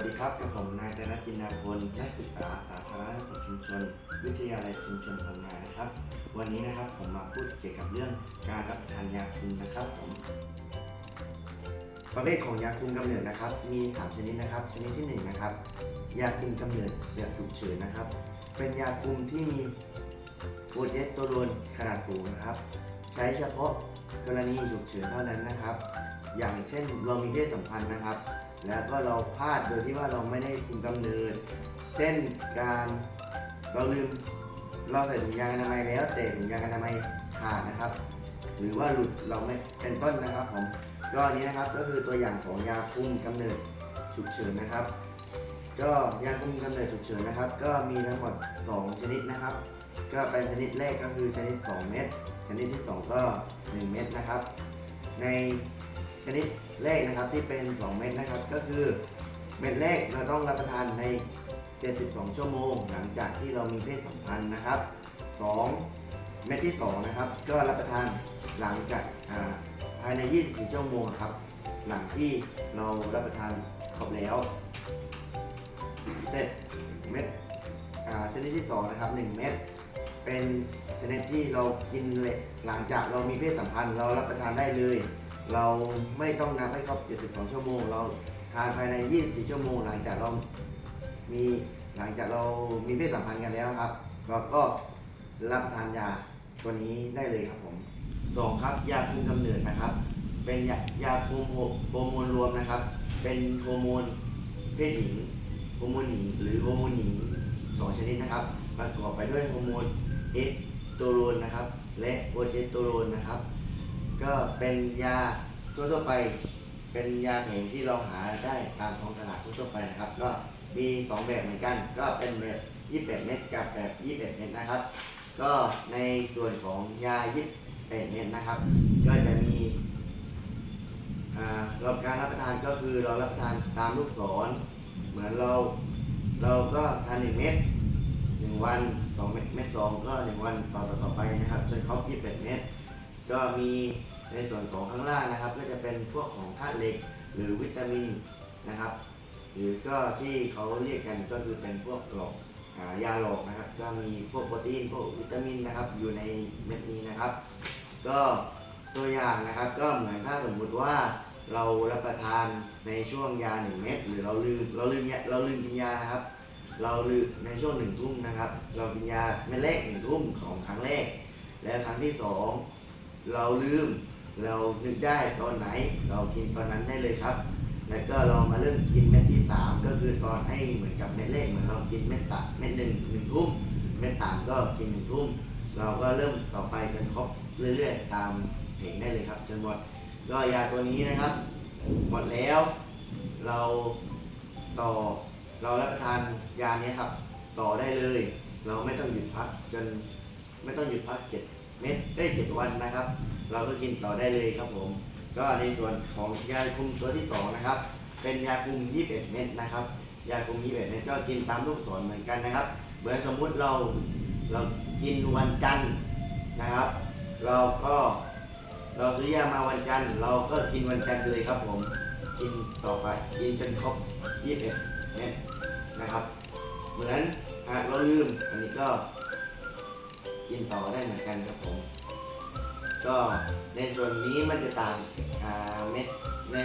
วัสดีครับกับผมนายธนจินาพลนักศึกษาสาธารณสุขชุมชน วิทยาลัยชุมชนทำงานนะครับ วันนี้นะครับผมมาพูดเกี่ยวกับเรื่องการรับประทานยาคุมนะครับผมประเภทของยาคุมกำเนิดนะครับ มีสามชนิดนะครับ ชนิดที่หนึ่งนะครับยาคุมกำเนิดแบบฉุกเฉินนะครับ เป็นยาคุมที่มีโปรเจสเตอโรนขนาดสูงนะครับ ใช้เฉพาะกรณีฉุกเฉินเท่านั้นนะครับ อย่างเช่นเรามีเพศสัมพันธ์นะครับ แล้วก็เราพลาดโดยที่ว่าเราไม่ได้คุมกำเนิด เช่นการเราลืมเราใส่ถุงยางอนามัยแล้วแต่ถุงยางอนามัยขาดนะครับ หรือว่าหลุดเราไม่เป็นต้นนะครับผมก็อันนี้นะครับก็คือตัวอย่างของยาคุมกำเนิดฉุกเฉินนะครับ ก็ยาคุมกำเนิดฉุกเฉินนะครับ ก็มีทั้งหมด 2 ชนิดนะครับ ก็เป็นชนิดแรกก็คือชนิด 2 เม็ดชนิดที่ 2 ก็ 1 เม็ดนะครับ ใน นิดแรกนะครับที่เป็น 2 เม็ดนะครับ ก็คือเม็ดแรกเราต้องรับประทานใน 72 ชั่วโมง หลังจากที่เรามีเพศสัมพันธ์นะครับ 2 เม็ดที่ 2 นะครับ ก็รับประทานหลังจากภายใน 24 ชั่วโมงครับ หลังที่เรารับประทานครบแล้วเสร็จเม็ดชนิดที่ 2 นะครับ 1 เม็ดเป็นชนิดที่เรากินเลยหลังจากเรามีเพศสัมพันธ์ เรารับประทานได้เลย เราไม่ต้องนับให้ครบ 72 ชั่วโมง เราทานภายใน 24 ชั่วโมง หลังจากเรามีหลังจากเรามีเพศสัมพันธ์กันแล้วครับ เราก็รับประทานยาตัวนี้ได้เลยครับผมสองครับยาคุมกำเนิดนะครับ เป็นยายาคุมโฮอร์โมนรวมนะครับ เป็นโฮอร์โมนเพศหญิงโฮอร์โมนหญิงหรือโฮอร์โมนหญิงสองชนิดนะครับประกอบไปด้วยโฮอร์โมนเอสโตรนนะครับ และโปรเจสเตอโรนนะครับ ก็เป็นยาทั่วๆไป เป็นยาแผงที่เราหาได้ตามท้องตลาดทั่วๆไปนะครับ ก็มี 2 แบบเหมือนกัน ก็เป็นแบบ28เม็ดกับแบบ21เม็ดนะครับ ก็ในส่วนของยา28เม็ดนะครับ ก็จะมีอ่าเราการรับประทานก็คือเรารับประทานตามลูกศร เหมือนเราเราก็ทาน1เม็ด1วัน2เม็ดเม็ดสองก็1วันต่อต่อไปนะครับจนครบ21เม็ด ก็มีในส่วนของข้างล่างนะครับ ก็จะเป็นพวกของธาตุเหล็ก หรือวิตามินนะครับ หรือก็ที่เขาเรียกกันก็คือเป็นพวกหลอกยาหลอกนะครับ ก็มีพวกโปรตีนพวกวิตามินนะครับ อยู่ในเม็ดนี้นะครับ ก็ตัวอย่างนะครับก็เหมือนถ้าสมมุติว่าเรารับประทานในช่วงยาหนึ่งเม็ดหรือเราลืมเราลืมยาเราลืมกินยานะครับ เราลืมในช่วงหนึ่งทุ่มนะครับ เรากินยาเม็ดแรกหนึ่งทุ่มของครั้งแรก และครั้งที่สอง เราลืม เรานึกได้ตอนไหน เรากินตอนนั้นได้เลยครับ แล้วก็เรามาเริ่มกินเม็ดที่สามก็คือตอนให้เหมือนกับเม็ดแรกเหมือนเรากินเม็ดตัเม็ดหนึ่งหนึ่งทุ่มเม็ดสามก็กินหนึ่งทุ่มเราก็เริ่มต่อไปจนครบเรื่อยๆ ตามเพลงได้เลยครับจนหมดก็ยาตัวนี้นะครับ หมดแล้ว เราต่อเรารับประทานยาเนี้ยครับ ต่อได้เลย เราไม่ต้องหยุดพักจนไม่ต้องหยุดพักเจ็ด เม็ดได้เจ็ดวันนะครับ เราก็กินต่อได้เลยครับผม ก็ในส่วนของยาคุมตัวที่สองนะครับ เป็นยาคุม21เม็ดนะครับ ยาคุม21เม็ดก็กินตามลูกศรเหมือนกันนะครับ เหมือนสมมุติเราเรากินวันจันทร์นะครับ เราก็เราซื้อยามาวันจันทร์เราก็กินวันจันทร์เลยครับผม กินต่อไปกินจนครบ21เม็ดนะครับ เหมือนหากเราลืมอันนี้ก็ กินต่อได้เหมือนกันครับผม ก็ในส่วนนี้มันจะต่างเม็ดใน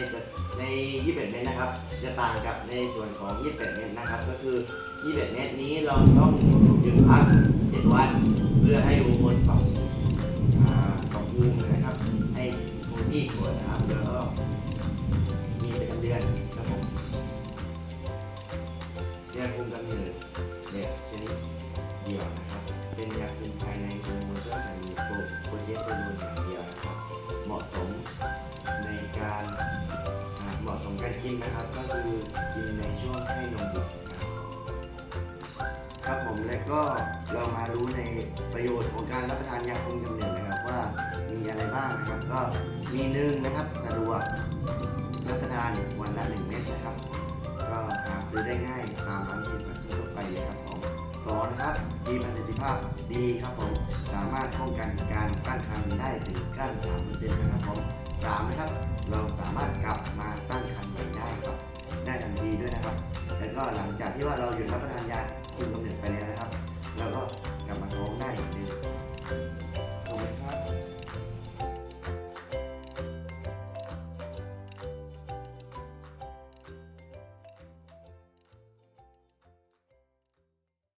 ใน 21 เม็ดนะครับ จะต่างกับในส่วนของ28เม็ดนะครับ ก็คือ 21 เม็ดนี้เราต้องหยุดพัก 7 วัน เพื่อให้ฮอร์โมนปรับอ่าปรับภูมินะครับ ให้คงที่ก่อนนะครับแล้วก็มีเประจำเดือนครับผมยาคุมกำเนิดแบบชนิดเดียวนะครับ กินนะครับก็คือกินในช่วงให้นมบุตรครับผมและก็เรามารู้ในประโยชน์ของการรับประทานยาคุมกำเนิดนะครับว่ามีอะไรบ้างนะครับ ก็มีหนึ่งนะครับสะดวกรับประทานวันละหนึ่งเม็ดนะครับ ก็หาซื้อได้ง่ายตามร้านที่ทั่วไปเลยครับผมสองนะครับมีประสิทธิภาพดีครับผมสามารถป้องกันการตั้งครรภ์ได้ถึง93%นะครับผมสามนะครับ เราสามารถกลับมา หม่ได้ครับได้ทันทีด้วยนะครับก็หลังจากที่ว่าเราหยุดรับประทานยา